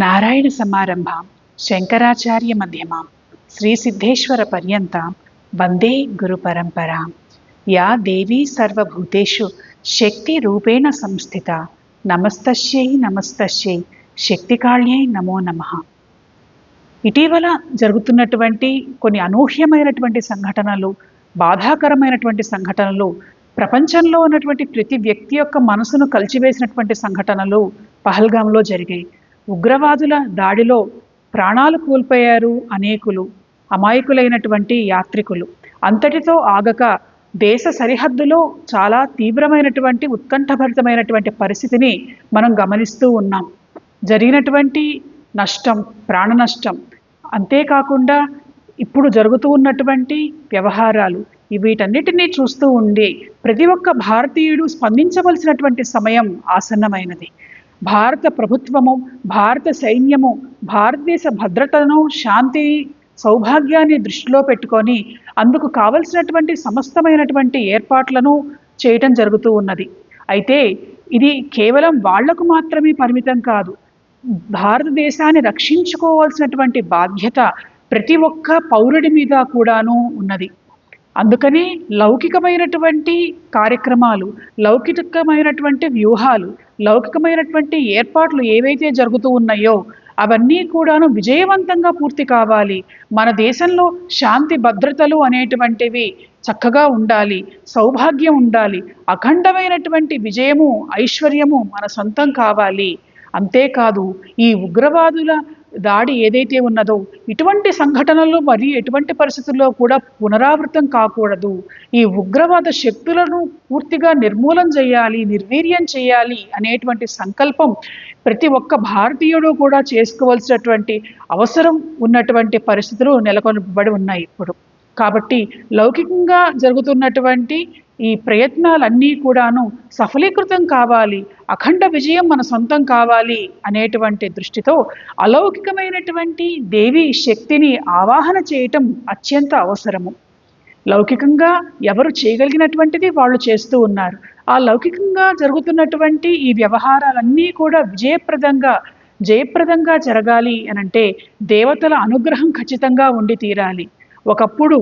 నారాయణ సమారంభాం శంకరాచార్య మధ్యమాం శ్రీ సిద్ధేశ్వర పర్యంతం వందే గురు పరంపరాం. యా దేవీ సర్వభూతేషు శక్తి రూపేణ సంస్థిత నమస్తస్యై నమస్తస్యై శక్తికాళ్యై నమో నమః. ఇటీవల జరుగుతున్నటువంటి కొన్ని అనూహ్యమైనటువంటి సంఘటనలు బాధాకరమైనటువంటి సంఘటనలు ప్రపంచంలో ఉన్నటువంటి ప్రతి వ్యక్తి యొక్క మనసును కలిచివేసినటువంటి సంఘటనలు పహల్గాంలో జరిగాయి. ఉగ్రవాదుల దాడిలో ప్రాణాలు కోల్పోయారు అనేకులు అమాయకులైనటువంటి యాత్రికులు. అంతటితో ఆగక దేశ సరిహద్దులో చాలా తీవ్రమైనటువంటి ఉత్కంఠభరితమైనటువంటి పరిస్థితిని మనం గమనిస్తూ ఉన్నాం. జరిగినటువంటి నష్టం ప్రాణ నష్టం అంతేకాకుండా ఇప్పుడు జరుగుతూ ఉన్నటువంటి వ్యవహారాలు వీటన్నిటినీ చూస్తూ ఉండి ప్రతి ఒక్క భారతీయుడు స్పందించవలసినటువంటి సమయం ఆసన్నమైనది. భారత ప్రభుత్వము భారత సైన్యము భారతదేశ భద్రతను శాంతి సౌభాగ్యాన్ని దృష్టిలో పెట్టుకొని అందుకు కావలసినటువంటి సమస్తమైనటువంటి ఏర్పాట్లను చేయటం జరుగుతూ ఉన్నది. అయితే ఇది కేవలం వాళ్ళకు మాత్రమే పరిమితం కాదు. భారతదేశాన్ని రక్షించుకోవాల్సినటువంటి బాధ్యత ప్రతి ఒక్క పౌరుడి మీద కూడాను ఉన్నది. అందుకని లౌకికమైనటువంటి కార్యక్రమాలు లౌకికమైనటువంటి వ్యూహాలు లౌకికమైనటువంటి ఏర్పాట్లు ఏవైతే జరుగుతూ ఉన్నాయో అవన్నీ కూడాను విజయవంతంగా పూర్తి కావాలి. మన దేశంలో శాంతి భద్రతలు అనేటువంటివి చక్కగా ఉండాలి సౌభాగ్యం ఉండాలి అఖండమైనటువంటి విజయము ఐశ్వర్యము మన సొంతం కావాలి. అంతేకాదు ఈ ఉగ్రవాదుల దాడి ఏదైతే ఉన్నదో ఇటువంటి సంఘటనలు మరియు ఎటువంటి పరిస్థితుల్లో కూడా పునరావృతం కాకూడదు. ఈ ఉగ్రవాద శక్తులను పూర్తిగా నిర్మూలన చేయాలి నిర్వీర్యం చేయాలి అనేటువంటి సంకల్పం ప్రతి ఒక్క భారతీయుడు కూడా చేసుకోవాల్సినటువంటి అవసరం ఉన్నటువంటి పరిస్థితులు నెలకొనబడి ఉన్నాయి ఇప్పుడు. కాబట్టి లౌకికంగా జరుగుతున్నటువంటి ఈ ప్రయత్నాలన్నీ కూడాను సఫలీకృతం కావాలి అఖండ విజయం మన సొంతం కావాలి అనేటువంటి దృష్టితో అలౌకికమైనటువంటి దేవి శక్తిని ఆవాహన చేయటం అత్యంత అవసరము. లౌకికంగా ఎవరు చేయగలిగినటువంటిది వాళ్ళు చేస్తూ ఉన్నారు. ఆ లౌకికంగా జరుగుతున్నటువంటి ఈ వ్యవహారాలన్నీ కూడా విజయప్రదంగా జయప్రదంగా జరగాలి అనంటే దేవతల అనుగ్రహం ఖచ్చితంగా ఉండి తీరాలి. ఒకప్పుడు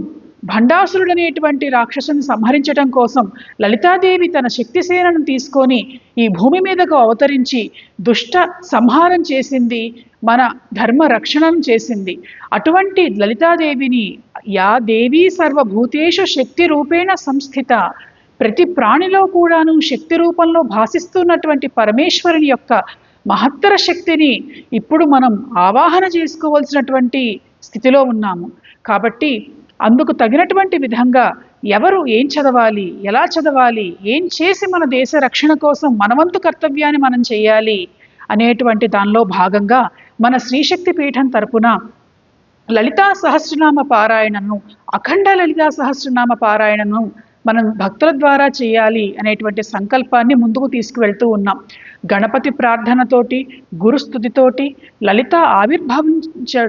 భండాసురుడనేటువంటి రాక్షసుని సంహరించడం కోసం లలితాదేవి తన శక్తిసేనను తీసుకొని ఈ భూమి మీదకు అవతరించి దుష్ట సంహారం చేసింది మన ధర్మ రక్షణను చేసింది. అటువంటి లలితాదేవిని యా దేవీ సర్వభూతేషు శక్తి రూపేణ సంస్థిత. ప్రతి ప్రాణిలో కూడాను శక్తి రూపంలో భాసిస్తున్నటువంటి పరమేశ్వరుని యొక్క మహత్తర శక్తిని ఇప్పుడు మనం ఆవాహన చేసుకోవాల్సినటువంటి స్థితిలో ఉన్నాము. కాబట్టి అందుకు తగినటువంటి విధంగా ఎవరు ఏం చదవాలి ఎలా చదవాలి ఏం చేసి మన దేశ రక్షణ కోసం మనవంతు కర్తవ్యాన్ని మనం చేయాలి అనేటువంటి దానిలో భాగంగా మన శ్రీశక్తి పీఠం తరపున లలితా సహస్రనామ పారాయణను అఖండ లలితా సహస్రనామ పారాయణను మనం భక్తుల ద్వారా చేయాలి అనేటువంటి సంకల్పాన్ని ముందుకు తీసుకువెళ్తూ ఉన్నాం. గణపతి ప్రార్థనతోటి గురుస్థుతితోటి లలిత ఆవిర్భావం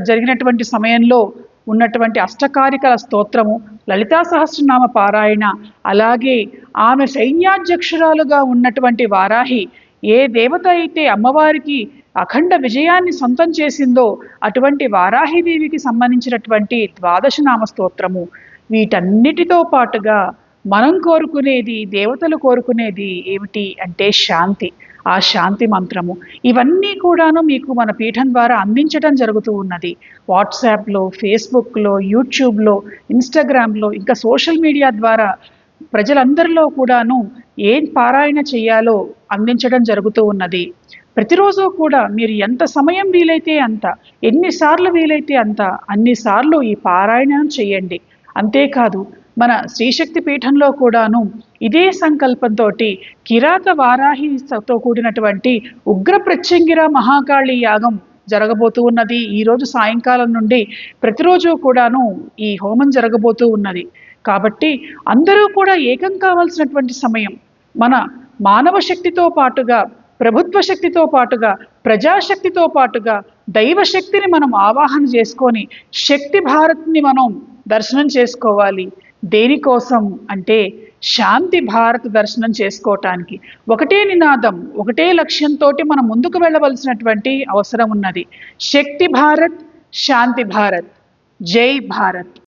జరిగినటువంటి సమయంలో ఉన్నటువంటి అష్టకారికల స్తోత్రము లలితా సహస్రనామ పారాయణ అలాగే ఆమె సైన్యాధ్యక్షురాలుగా ఉన్నటువంటి వారాహి ఏ దేవత అయితే అమ్మవారికి అఖండ విజయాన్ని సొంతం చేసిందో అటువంటి వారాహిదేవికి సంబంధించినటువంటి ద్వాదశనామ స్తోత్రము వీటన్నిటితో పాటుగా మనం కోరుకునేది దేవతలు కోరుకునేది ఏమిటి అంటే శాంతి ఆ శాంతి మంత్రము. ఇవన్నీ కూడాను మీకు మన పీఠం ద్వారా అందించడం జరుగుతూ ఉన్నది. వాట్సాప్లో ఫేస్బుక్లో యూట్యూబ్లో ఇన్స్టాగ్రామ్లో ఇంకా సోషల్ మీడియా ద్వారా ప్రజలందరిలో కూడాను ఏం పారాయణ చేయాలో అందించడం జరుగుతూ ఉన్నది. ప్రతిరోజు కూడా మీరు ఎంత సమయం వీలైతే అంత ఎన్నిసార్లు వీలైతే అంత అన్నిసార్లు ఈ పారాయణం చేయండి. అంతేకాదు మన శ్రీశక్తి పీఠంలో కూడాను ఇదే సంకల్పంతో కిరాత వారాహితో కూడినటువంటి ఉగ్ర ప్రత్యంగిర మహాకాళి యాగం జరగబోతూ ఉన్నది. ఈరోజు సాయంకాలం నుండి ప్రతిరోజు కూడాను ఈ హోమం జరగబోతూ ఉన్నది. కాబట్టి అందరూ కూడా ఏకం కావాల్సినటువంటి సమయం. మన మానవ శక్తితో పాటుగా ప్రభుత్వ శక్తితో పాటుగా ప్రజాశక్తితో పాటుగా దైవశక్తిని మనం ఆవాహన చేసుకొని శక్తి భారత్ని మనం దర్శనం చేసుకోవాలి. దేనికోసం అంటే శాంతి భారత్ దర్శనం చేసుకోవటానికి. ఒకటే నినాదం ఒకటే లక్ష్యంతో మనం ముందుకు వెళ్ళవలసినటువంటి అవసరం ఉన్నది. శక్తి భారత్ శాంతి భారత్. జై భారత్.